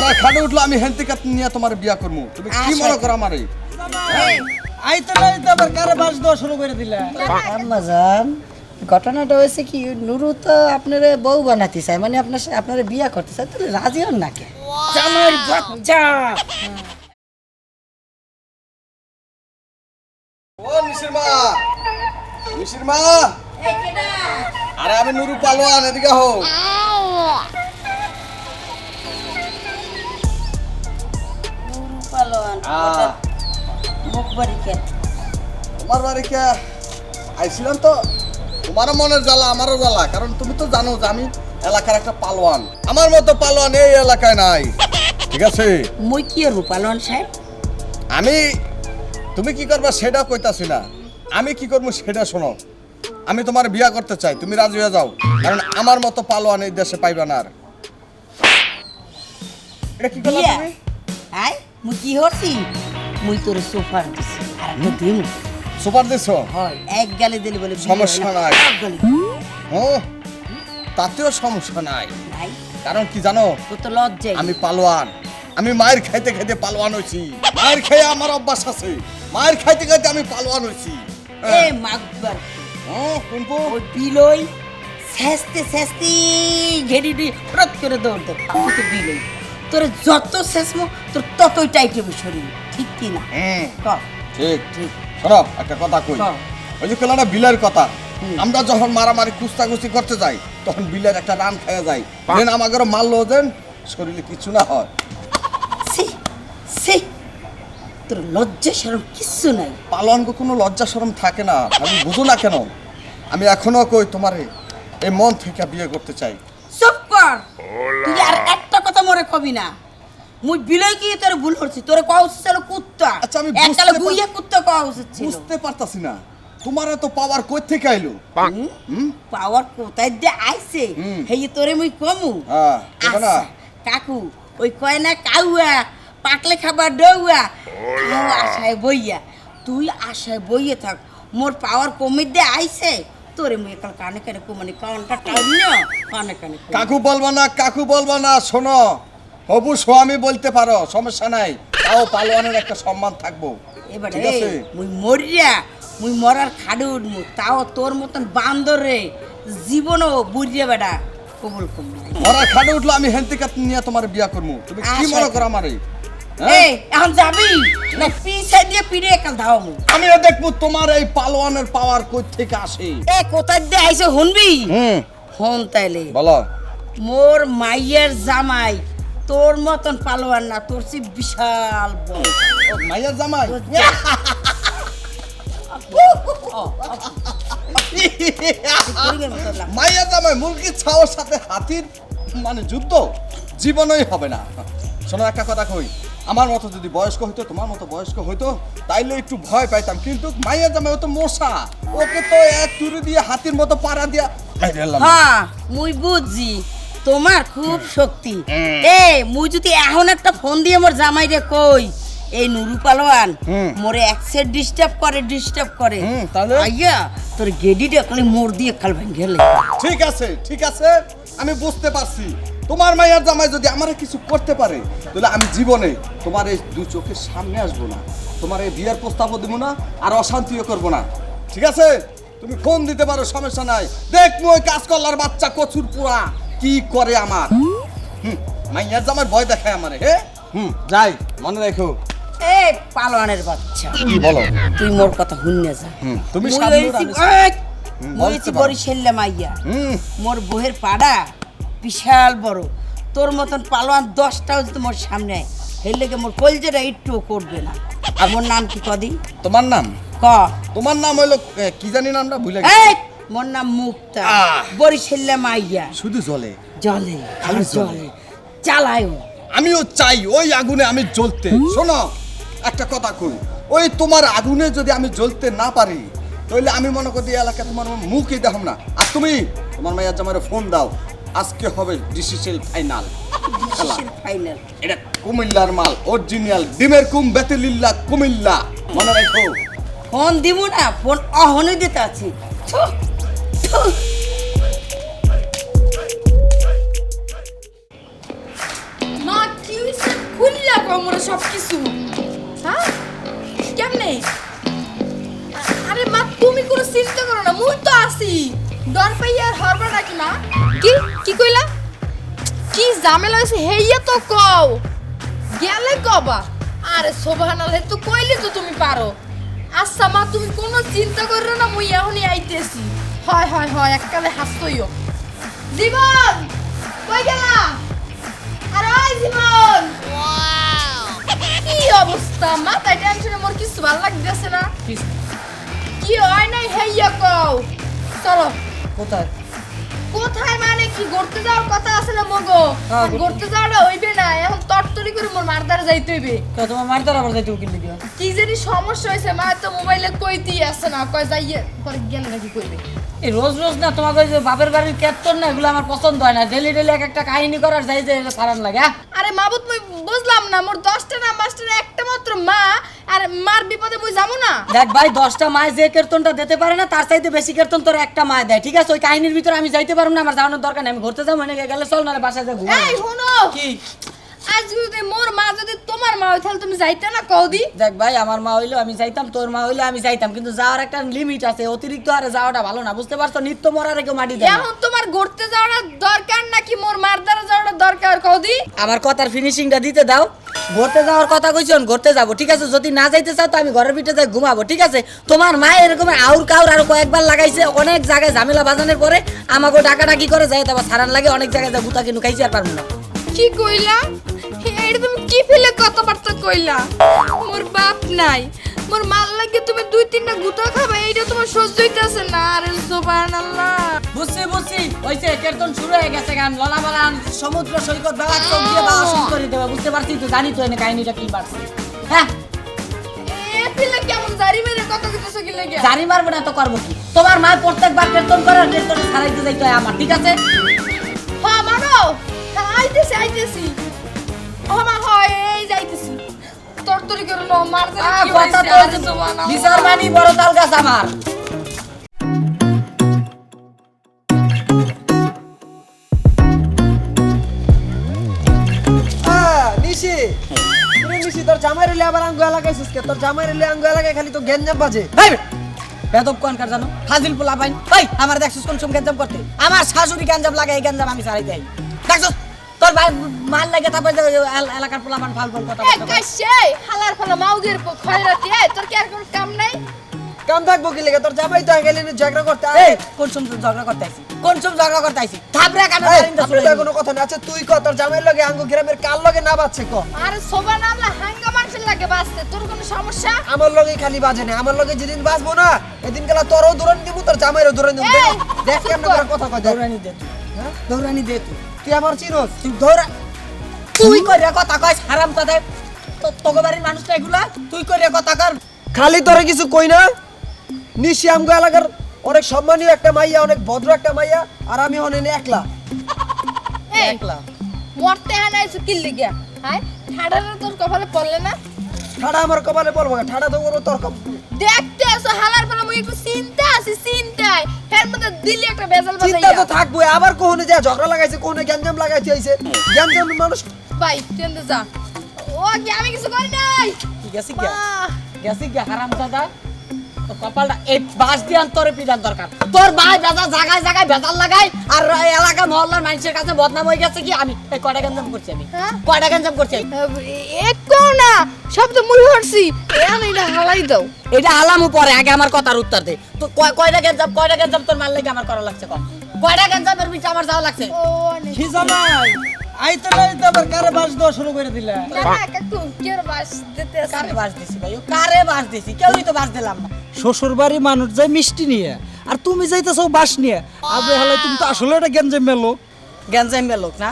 ঘরে খাটে উঠল আমি হেন থেকে নিয়ে তোমার বিয়া করব তুমি কি আচ্ছা। মনে করো আমারে? আইতে নাই তো আবার কারে বাস দেওয়া শুরু করে দিলা? আম্মাজান ঘটনাটা হয়েছে কি নুরু তো আপনার বউ বানাতে চায় মানে আপনার আপনার বিয়া করতে চায় তাহলে রাজি হন নাকি? জামাই বাচ্চা! ও মিশির মা মিশির মা আরে আমি নুরু পালোয়ান এদিকে হো তোমার বাড়ি কে আইছিলাম তো। তোমারও মনের জ্বালা আমারও জ্বালা। কারণ তুমি তো জানো যে আমি এলাকার একটা পালোয়ান। আমার মতো পালোয়ান এই এলাকায় নাই। ঠিক আছে? মুই কি হব পালোয়ান সাহেব? আমি তুমি কি করবা সেটা কইতাছি না। আমি কি করব সেটা শোনো। আমি তোমার বিয়া করতে চাই তুমি রাজি হয়ে যাও। কারণ আমার মতো পালোয়ান এই দেশে পাইবা না আর। এটা কি করলা তুমি? আই মুই কি হরছি? মুই তোর সোফার দিছি। আর একটা দিম সুপার দিছো? হয় এক গালে দিলে বলে সমস্যা নাই। এক গালে। ও তাতেও সমস্যা নাই। নাই? কারণ কি জানো? তোর তো লজ্জাই। আমি পালোয়ান। আমি মায়ের খাইতে খাইতে পালোয়ান হইছি। মায়ের খেয়ে আমার অভ্যাস আছে। মায়ের খাইতে খাইতে আমি পালোয়ান হইছি। এ মাগবার। হ্যাঁ, কুম্পু ওই বিলই। শেষতে শেষতে ঘেরি দি রত করে দৌড় দে তুই তো বিলই। তোর যত শেষমো তোর ততই টাইট হবে শরীর। ঠিক কি না? হুম ক। ঠিক ঠিক। শোনো একটা কথা কই। হ্যাঁ। ওই যে কেলাটা বিলের কথা। আমরা যখন মারামারি কুস্তাকুস্তি করতে যাই তখন বিলের একটা রান খাওয়া যায় দেন আমাকে মারলো দেন শরীরে কিছু না হয়। সে সে তোর লজ্জা সরম কিচ্ছু নাই। পালনকে কোনো লজ্জা শরম থাকে না। আমি বুঝো না কেন? আমি এখনও কই তোমারে এই মন থেকে বিয়ে করতে চাই। চুপ কর। তুই আর একটা কথা মরে কবি না। মুই বিলই কি তোর ভুল করছি তোর কওয়া উচিত ছিল কুত্তা। আচ্ছা, আমি এককালে গুইয়া কুত্তা কওয়া উচিত ছিল। বুঝতে পারতাছি না। তোমার এত পাওয়ার কই থেকে আইলো? পাওয়ার কোথায় দিয়ে আইছে? হেই তোরে মুই কমু। হ্যাঁ দেখো না। আচ্ছা, কাকু ওই কয় না কাউয়া পাকলে খাবার ডৌয়া আশায় বইয়া তুই আশায় বইয়ে থাক। মোর পাওয়ার কমে দিয়ে আইছে তোরে মুই একাল কানে কানে কমানি কানটা টাইন্য কানে কানে কাকু বলব না কাকু বলব না শোনো। হবু স্বামী বলতে পারো সমস্যা নাই। তাও পালোয়ানের একটা সম্মান থাকব। এবারে ঠিক আছে? মুই মরিয়া মুই মরার খাড়ে উঠমু তাও তোর মতন বান্দর রে জীবনও বুড়িয়া বেটা কবুল করবি না। ওরা খাটে উঠল আমি হেন থেকে নিয়ে তোমার বিয়া করব। তুমি কি আচ্ছা। মনে করো আমারে হ্যাঁ? এই এখন যাবি? না পিছাই দিয়ে পিড়ে একাল ধাওয়ামু আমিও দেখব তোমার এই পালোয়ানের পাওয়ার কই থেকে আসে। এ কোথায় দিয়ে আইছে শুনবি? হুম। হন তাইলে। বলো। মোর মাইয়ের জামাই তোর মতন পালোয়ান না তোর সে বিশাল বড়। ও, মাইয়ার জামাই। তোর যা- ও, ও, গরিবের মতন লাগে। মাইয়ার জামাই মুরগির ছাওয়ার সাথে হাতির মানে যুদ্ধ জীবনই হবে না। শোনো একটা কথা কই। আমার মতো যদি বয়স্ক হইতো তোমার মতো বয়স্ক হইতো তাইলে একটু ভয় পাইতাম। কিন্তু মাইয়া জামাই ও তো মশা। ওকে তো এক তুড়ি দিয়ে হাতির মতো পাড়া দিয়া হ্যাঁ মুই বুঝছি তোমার খুব শক্তি। এ মুই যদি এখন একটা ফোন দিয়ে মোর জামাই রে কই এই নুরু পালোয়ান মোরে একসেট ডিস্টার্ব করে ডিস্টার্ব করে। তাহলে? আইয়া তোর গেডিটা খালি মোর দিয়ে খাল ভেঙে ঠিক আছে ঠিক আছে। আমি বুঝতে পারছি। তোমার মাইয়ার জামাই যদি আমার কিছু করতে পারে তাহলে আমি জীবনে তোমার এই দু চোখের সামনে আসব না। তোমার এই বিয়ের প্রস্তাবও দেবো না আর অশান্তিও করব না। ঠিক আছে? তুমি ফোন দিতে পারো সমস্যা নাই। দেখ ওই কাজ করলার বাচ্চা কচুর পুরা কি করে আমার? হুম মাইয়ার ভয় দেখায় আমারে হে? হুম যাই মনে রেখো। এ পালোয়ানের বাচ্চা। কি বলো। তুই মোর কথা যা। তুমি। বরিশাল্লা মাইয়া। মোর বহের পাড়া বিশাল বড়। তোর মতন পালোয়ান দশটাও যদি মোর সামনে লেগে মোর কলজেটা একটু করবে না। আর মোর নাম কি কদি? তোমার নাম? ক? তোমার নাম হইল কি জানি নামটা ভুলে গেছি। মোর নাম মুক্তা। বরিশাল্লা মাইয়া। শুধু জলে? জলে খালি খালি জলে? চালায়ও আমিও চাই ওই আগুনে আমি জ্বলতে। শোনো একটা কথা কই। ওই তোমার আগুনে যদি আমি জ্বলতে না পারি তাহলে আমি মনে করি এলাকা তোমার মুখই দেখাম না। আর তুমি তোমার মাইয়ার জামাই ফোন দাও। আজকে হবে ডিসিশন ফাইনাল। ফাইনাল। এটা কুমিল্লার মাল অরিজিনাল ডিমের কুম বেতেলিল্লা কুমিল্লা। মনে রাখো। ফোন দিব না ফোন অহনই দিতে আছি। মা কি হয়েছে খুইলা কোমরে সব কিছু হ্যাঁ কেমনে? আরে মা তুমি কোনো চিন্তা করো না মুই তো আছি। ডর পাইয়া আর হরবা নাকি মা কি? কি কইলা? কি ঝামেলা হয়েছে হেইয়া তো কও। গেলে কবা। আরে সোভানাল্লাহ তো কইলে তো তুমি পারো। আচ্ছা মা তুমি কোনো চিন্তা করো না মুই এখনই আইতেছি। হয় হয় হয় এককালে হাসতইও জীবন কই গেলা আর ওই জীবন। কি অবস্থা? মাথায় টেনশনে মোর কিছু ভালো লাগতেছে না। কি হয় নাই হেইয়া কও। চলো। কোথায়? কোথায় মানে কি ঘুরতে যাওয়ার কথা আছে না মগো? হ্যাঁ, আর যাওয়াটা হইবে না এখন তরতরি করে মোর মারদার যাইতে হইবে। তো তোমার মারতে আবার যাইতে উকিল দিও কি জানি সমস্যা হয়েছে মা তো মোবাইলে কইতেই আসে না কয় যাইয়ে পরে গেলে নাকি কইবে। এই রোজ রোজ না তোমাকে ওই যে বাপের বাড়ির কেতন না এগুলো আমার পছন্দ হয় না। ডেলি ডেলি এক একটা কাহিনী করার যাই যে সারান লাগে হ্যাঁ? আরে মাবুত মুই বুঝলাম না মোর দশটা না পাঁচটা না একটা মাত্র মা আর মার বিপদে মুই যাব না? দেখ ভাই দশটা মায় যে কীর্তনটা দিতে পারে না তার চাইতে বেশি কীর্তন তোর একটা মায় দেয় ঠিক আছে? ওই কাহিনীর ভিতরে আমি যাইতে পারব না আমার জানানোর দরকার নেই আমি ঘুরতে যাব এনে গেলে চল না বাসায় যাব ঘুমাই এই শুনো! কি? আজ যদি মোর মা যদি তোমার মা হয় তাহলে তুমি যাইতে না কৌদি দেখ ভাই আমার মা হইল আমি যাইতাম তোর মা হইল আমি যাইতাম। কিন্তু যাওয়ার একটা লিমিট আছে অতিরিক্ত আরে যাওয়াটা ভালো না বুঝতে পারছ? নিত্য মরার কেউ মাটি দেয়। এখন তোমার ঘুরতে যাওয়াটা দরকার নাকি মোর মার দ্বারা যাওয়াটা দরকার কৌদি আমার কথার ফিনিশিংটা দিতে দাও। ঘুরতে যাওয়ার কথা কইছো ঘুরতে যাব ঠিক আছে? যদি না যাইতে চাও তো আমি ঘরের ভিতরে যাই ঘুমাবো ঠিক আছে? তোমার মা এরকম আউর কাউর আর কয়েকবার লাগাইছে অনেক জায়গায় ঝামেলা বাজানোর পরে আমাকে ডাকা ডাকি করে যাই তারপর সারান লাগে অনেক জায়গায় যা গুতা কিনু খাইছি আর পারব না। কি কইলা? এইটা তুমি কি ফেলে কথাবার্তা কইলা? মোর বাপ নাই। মোর মাল লাগে তুমি দুই তিনটা গুতা খাবা এইটা তোমার সহ্য হইতাছে না। আরে সুবহানাল্লাহ। বুঝছি বুঝছি। হইছে কীর্তন শুরু হয়ে গেছে গান ললা বলা সমুদ্র সৈকত বেলা চোখ দিয়ে বাবা শুরু করে দেবে বুঝতে পারছি তো জানি তো এনে কাহিনীটা কি পারছি হ্যাঁ? জানি মারবো না তো করব কি? তোমার মা প্রত্যেকবার কীর্তন করে আর কীর্তনে সারাইতে যাইতে হয় আমার ঠিক আছে? হ্যাঁ মানো আইতেছি আইতেছি ও হয় এই যাইতেছি। তরতরি করে নো মার। বিচার মানি বড় তাল গাছ আমার। নিশি রে নিশি তোর জামাই রেলে আবার আঙ্গু এলাকাইছিস কে? তোর জামাই রেলে আঙ্গু এলাকায় খালি তো গেঞ্জাম বাজে। বেদব কোন জানো? ফাজিল পোলা পাইন ভাই আমার দেখছিস কোন সময় গ্যাঞ্জাম করতে? আমার শাশুড়ি গ্যাঞ্জাম লাগে এই গ্যাঞ্জাম আমি সারাই দেই। দেখছিস? তোর ভাই মাল লাগে তারপর এলাকার পোলা পান ফাল ফাল কথা। কাইছে হালার ফলা মাউগের খয়রাতি এ তোর কি আর কোনো কাম নাই? কাম থাকব কি লেগে? তোর জামাই তো গেলে ঝগড়া করতে এই কোন সময় ঝগড়া করতে আইছি কোন সময় ঝগড়া করতে আইছি কানে তো কোনো কথা না আচ্ছা তুই ক তোর জামাই লগে আঙ্গু গ্রামের কার লগে না বাজছে ক? আরে সোবান আল্লাহ হাঙ্গা মানুষের লাগে তোর কোনো সমস্যা? আমার লগে খালি বাজে না। আমার লগে যেদিন বাজবো না এদিন গেলা তোরও দূরান দিব তোর জামাইরও দূরান দিব। দেখ কেমন কথা কয়। দৌড়ানি দে তুই। হ্যাঁ? দৌড়ানি দে তুই। তুই আমার চিনোস তুই দৌড়া তুই কইরা কথা কইস হারাম কথা। তো- তোকে বাড়ির মানুষটা এগুলা। তুই কইরা কথা কর। খালি তোরে কিছু কই না। নিশি আমগো এলাকার অনেক সম্মানীয় একটা মাইয়া অনেক ভদ্র একটা মাইয়া আর আমি হনেন একলা। একলা। মরতে হানাইছো কি লিগা হ্যাঁ ঠাডারে তোর কপালে পড়লে না? ঠাডা আমার কপালে পড়ব না, ঠাডা তো করব তর্ক দেখতে আসো হালার পালা মুই একটু চিন্তা আছি চিন্তায়। ফের মধ্যে দিল্লি একটা বেজাল বাজাই চিন্তা তো থাকব আবার কোহনে যা ঝগড়া লাগাইছে কোহনে গ্যাঞ্জাম লাগাইতে আইছে। গ্যাঞ্জাম মানুষ ভাই তুই যা। ও কি আমি কিছু করি নাই? গেছি কি গেছি কি হারাম দাদা কপালটা এই বাস দিয়ে তোরে পিটার দরকার। তোর ভাই বেজা জায়গায় জায়গায় বেজাল লাগাই আর এলাকা মহল্লার মানুষের কাছে বদনাম হয়ে গেছে কি? আমি এই কয়টা গঞ্জাম করছি আমি? কয়টা গঞ্জাম করছি আমি? না সব তো মুই হরছি। এখন এটা হালাই দাও। এটা আলামু পরে আগে আমার কথার উত্তর দে। তো কয়- কয়টা গঞ্জাম কয়টা গঞ্জাম তোর মার লাগে আমার করা লাগছে কম? কয়টা গঞ্জামের পিছে আমার যাওয়া লাগছে? আবার কারে বাস দেওয়া শুরু করে দিলে? না না কাকু কেউ বাস দিতে কারে বাস দিছি ভাই? কারে বাস দিছি? কেউই তো বাস দিলাম না। শ্বশুর বাড়ি মানুষ যায় মিষ্টি নিয়ে আর তুমি যাইতেছো বাস নিয়ে আবে হলে তুমি তো আসলে একটা গেঞ্জে মেলো গ্যাঞ্জাম মেলোক না?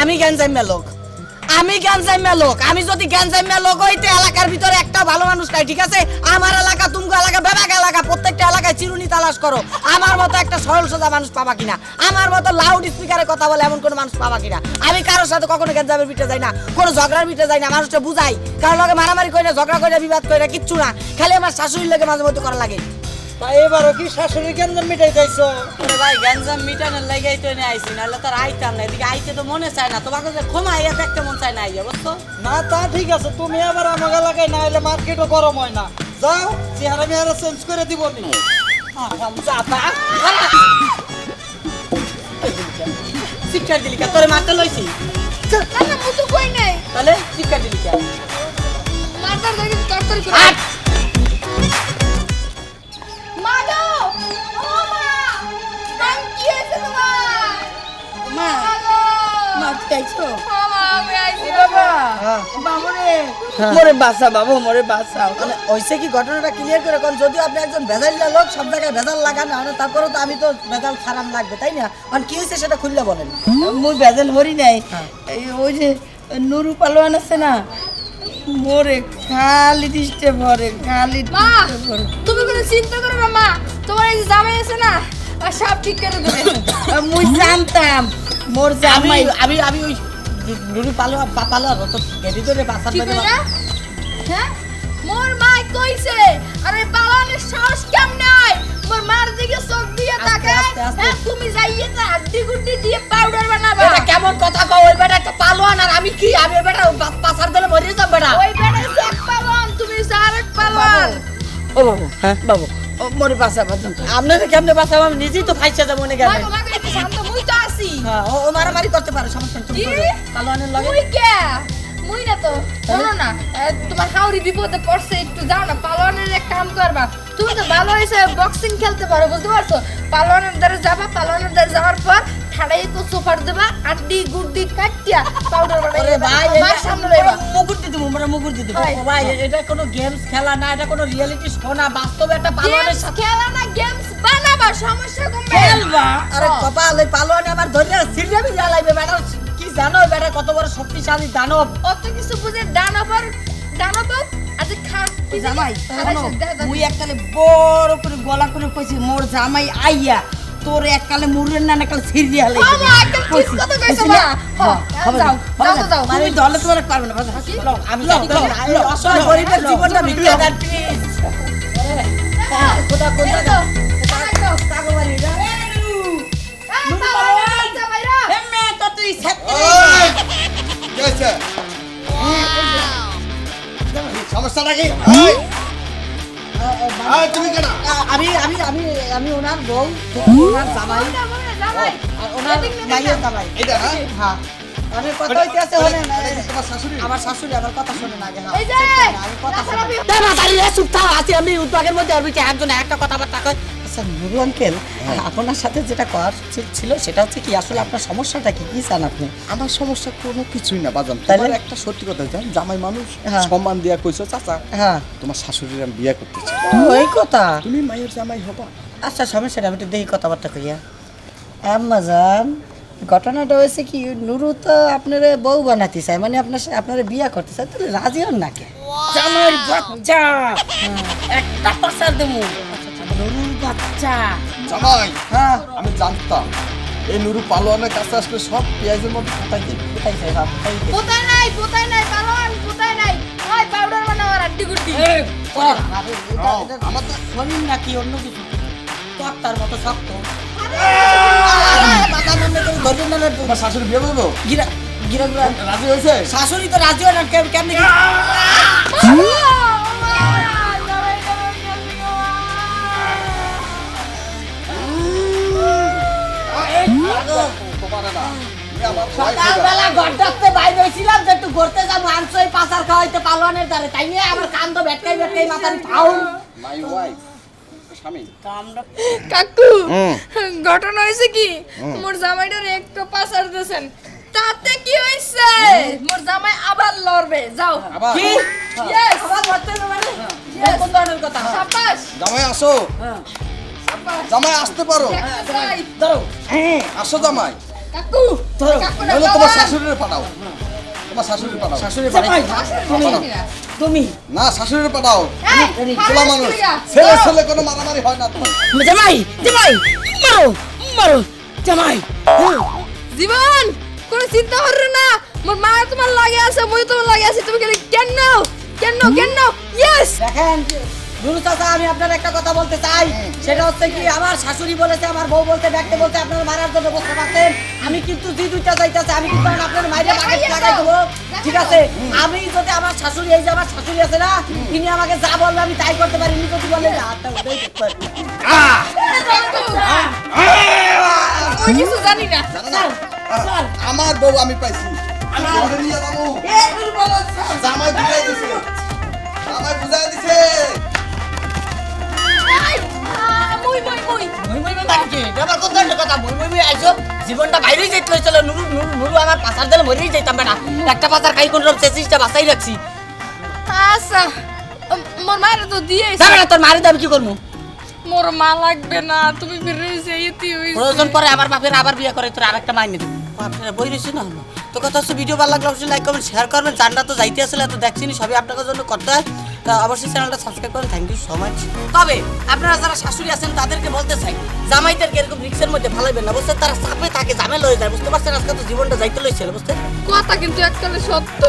আমি গেঞ্জাম মেলোক আমি গ্যাঞ্জাম লোক। আমি যদি গ্যাঞ্জাম লোক হইতে এলাকার ভিতরে একটা ভালো মানুষ নাই, ঠিক আছে? আমার এলাকা তুমি এলাকা বেবাক এলাকা, প্রত্যেকটা এলাকায় চিরুনি তালাশ করো। আমার মতো একটা সরল সোজা মানুষ পাবা কিনা? আমার মতো লাউড স্পিকারে কথা বলে এমন কোনো মানুষ পাবা কিনা? আমি কারোর সাথে কখনো গ্যাঞ্জামের ভিতরে যাই না, কোনো ঝগড়ার ভিতরে যাই না, মানুষটা বুঝাই। কারোর লগে মারামারি করে ঝগড়া করে বিবাদ করে কিচ্ছু না। খালি আমার শাশুড়ির লাগে মাঝে মধ্যে করা লাগে। তা এবারও কি শাশুড়ি গেঞ্জে মিটাই যাইছো ভাই গ্যাঞ্জাম মিটানোর লাগাই তো এনে আইছি নাহলে তোর আইতাম না। এদিকে আইতে তো মনে চায় না তোমাকে যে ক্ষমা আইয়া দেখতে মন চায় না আইয়া বুঝছ? না তা ঠিক আছে তুমি আবার আমার এলাকায় না হলে মার্কেটও গরম হয় না। যাও চেহারা মেহারা চেঞ্জ করে দিব নি। আরাম জাতা। শিক্ষা দিলি কে তোরে মারতে লইছি। না না মুতু কই নাই? তাহলে শিক্ষা দিলি কে মারবার দেখি তরতরি করে। আইছি হ্যাঁ। মোরে বাসা বাবু মোরে বাসা মানে হইছে কি ঘটনাটা ক্লিয়ার করে কোন? যদিও আপনি একজন ভেজালিয়া লোক সব জায়গায় ভেজাল লাগান না তারপরেও তো আমি তো ভেজাল ছাড়াম লাগবে তাই না? মানে কি হয়েছে সেটা খুললে বলেন। মুই বেজাল হরি নাই। এই ওই যে নুরু পালোয়ান আছে না মোরে খালি দিষ্টে ভরে খালি মা ভরে। তুমি কোনো চিন্তা করো না মা। তোমার এই জামাই আছে না আর সব ঠিক করে দেবে। মুই জানতাম। মোর আমি আমি আমি ওই নুরু পালো পালো তো গেদি ধরে বাসার কি হ্যাঁ মোর মা কইছে আরে পালনের সাহস কেমনে হয় মোর মার দিকে চোখ দিয়ে তাকায় আস্তে, আস্তে। হ্যাঁ তুমি যাইয়ে তো হাড্ডি গুড্ডি দিয়ে পাউডার বানাবা। এটা কেমন কথা কও ওই বেটা একটা পালোয়ান আর আমি কি? আমি বেটা দিলে মরে যাব বেটা। ওই বেটা এক পালন তুমি ও বাবু হ্যাঁ বাবু মোরে বাসা আপনারা কেমনে বাঁচাবো? আমি নিজেই তো ফাইসা যাব মনে হ্যাঁ ও মারামারি করতে পারে সমস্যা তুমি কি? করো। পালোয়ানের কে? মুই না তো। শোনো না তোমার হাউরি বিপদে পড়ছে একটু যাও না পালনের এক কাম করবা। তুমি তো ভালো হয়েছে বক্সিং খেলতে পারো বুঝতে পারছ? পালনের দ্বারা যাবা পালনের দ্বারা যাওয়ার পর ঠাড়াই একটু সোফার দেবা আড্ডি গুড্ডি কাটিয়া পাউডার আরে ভাই মার সামনে রইবা মুগুর দিতে মোমরা মুগুর দিতে। ভাই এটা কোনো গেমস খেলা না এটা কোনো রিয়েলিটি শো না বাস্তবে একটা পালোয়ানের সাথে খেলা না গেমস বানাবা সমস্যা কমবে খেলবা? আরে কপাল ওই পালোয়ানে আমার ধরে সিরিয়া বিরিয়া লাগবে বেটা কি জানো বেটা কত বড় শক্তিশালী দানব। অত কিছু বুঝে দানবর দানব আজ খা কি জামাই মুই এককালে বড় করে গলা করে কইছি মোর জামাই আইয়া তোর এককালে মুরের না এককালে মা, একদম ঠিক কথা কইছো। হ্যাঁ, যাও, যাও যাও। তুমি দলে তোমার পারবে না আমি অসহায় গরিবের জীবনটা ভিড়িয়ে দেন প্লিজ কোথা কোথা আমি আমি আমি আমি আমার আমার কথা আমি উদ্যোগের মধ্যে একজন একটা কথাবার্তা কয় আচ্ছা নুরু আঙ্কেল আপনার সাথে যেটা করার ছিল সেটা হচ্ছে কি আসলে আপনার সমস্যাটা কি? কি চান আপনি? আমার সমস্যা কোনো কিছুই না বাজান। তাহলে? একটা সত্যি কথা জান জামাই মানুষ হ্যাঁ। সম্মান দিয়া কইছো চাচা। হ্যাঁ। তোমার শাশুড়ির আমি বিয়ে করতে চাই। ওই কথা? তুমি মায়ের জামাই হবা। আচ্ছা সমস্যা নেই, আমি একটু দেখি কথাবার্তা কইয়া। আম্মা যান ঘটনাটা হয়েছে কি নুরু তো আপনার বউ বানাতে চায় মানে আপনার আপনারা বিয়া করতে চায় তাহলে রাজি হন না কে? জামাই বাচ্চা! একটা পাসার দেবো। বাচ্চা। জামাই হ্যাঁ আমি জানতাম। এই নুরু পালোয়ানের কাছে আসলে সব পেঁয়াজের মধ্যে কোথায় চাই কোথায়? কোথায় নাই কোথায় নাই কোথায় নাই? ওই পাউডার বানাও আর আড্ডি গুড্ডি। আমার তো শরীর নাকি অন্য কিছু তক্তার মতো শক্ত। শাশুড়ি বিয়ে করব? গিরা গিরা গিরা। রাজি হয়েছে? শাশুড়ি তো রাজি হয় না কেম- কেমনে সকালবেলা ঘরটাতে বাইরে হয়েছিলাম যে একটু ঘুরতে যাব পাচার খাওয়াইতে পালোয়ানের দ্বারে। তাই নিয়ে আমার কান তো ভেটকাই ভেটকাই মাথার ফাউল My wife, কাকু ঘটনা হয়েছে কি? মোর জামাইটার একটু পাসার দিয়েছেন। তাতে কি হয়েছে? মোর জামাই আবার লড়বে। যাও। কি? ইয়েস আবার ধরতে হবে মানে? কোন ধরনের কথা। সাবাস জামাই আসো। সাবাস জামাই আসতে পারো। ধরো আসো জামাই। কাকু ধরো। কাকু না তোমার। শাশুড়ির পাঠাও। তোমার শাশুড়ি পাঠাও। শাশুড়ি শাশুড়ি তুমি না শাশুড়ি পাঠাও। এই, খোলা হারাস মানুষ ছেলে ছেলে কোনো মারামারি হয় না তোমার। জামাই জামাই মারো মারো জামাই। জীবন কোন চিন্তা করো না। মোর মা তোমার লাগে আছে মই তোমার লাগে আছে। তুমি খালি কেন কেন কেন? ইয়েস দেখেন নুরু চাচা আমি আপনার একটা কথা বলতে চাই। সেটা হচ্ছে কি আমার শাশুড়ি বলেছে আমার বউ বলতে ডাকতে বলতে আপনার মারার জন্য বসতে পারতেন আমি কিন্তু দুই দুইটা যাইতেছে আমি কিন্তু আপনার মাইরে লাগাই দেবো। ঠিক আছে? আমি যদি আমার শাশুড়ি এই যে আমার শাশুড়ি আছে না তিনি আমাকে যা বলবে আমি তাই করতে পারি উনি যদি বলে হাতটা উঠেই দেখতে পারি জানি না। আমার বউ আমি পাইছি। জামাই বুঝাই দিছে। জামাই বুঝাই দিছে। মুই মুই মুই। মই মই মই কি কোন ধরনের কথা মই মই মই আইছো জীবনটা বাইরেই যাইতে হয়েছিল নুরু নুরু নুরু আমার পাচার দিলে মরেই যাইতাম না একটা পাচার খাই কোন রকম চেষ্টা বাঁচাই রাখছি আচ্ছা। মোর তো দিয়ে যাবে না তোর মারি দাম কি করব মোর মা লাগবে না তুমি ফিরে যেতে হইছে প্রয়োজন পরে আমার বাপের আবার বিয়ে করে তোর আরেকটা মাইনে দেবো বই না তো কথা হচ্ছে ভিডিও ভালো লাগলে অবশ্যই লাইক করবেন শেয়ার করবেন জানটা তো যাইতে আসলে তো দেখছিনি সবই আপনাদের জন্য করতে হয়? তা অবশ্যই চ্যানেলটা সাবস্ক্রাইব করেন থ্যাংক ইউ সো মাচ তবে আপনারা যারা শাশুড়ি আছেন, তাদেরকে বলতে চাই, জামাইদেরকে এরকম রিক্সের মধ্যে ফালাইবেন না বুঝতে তারা চাপে থাকে জামেল হয়ে যায়, বুঝতে পারছেন? আজকে তো জীবনটা যাইতে লইছিল বুঝতে কথা কিন্তু এককালে সত্য।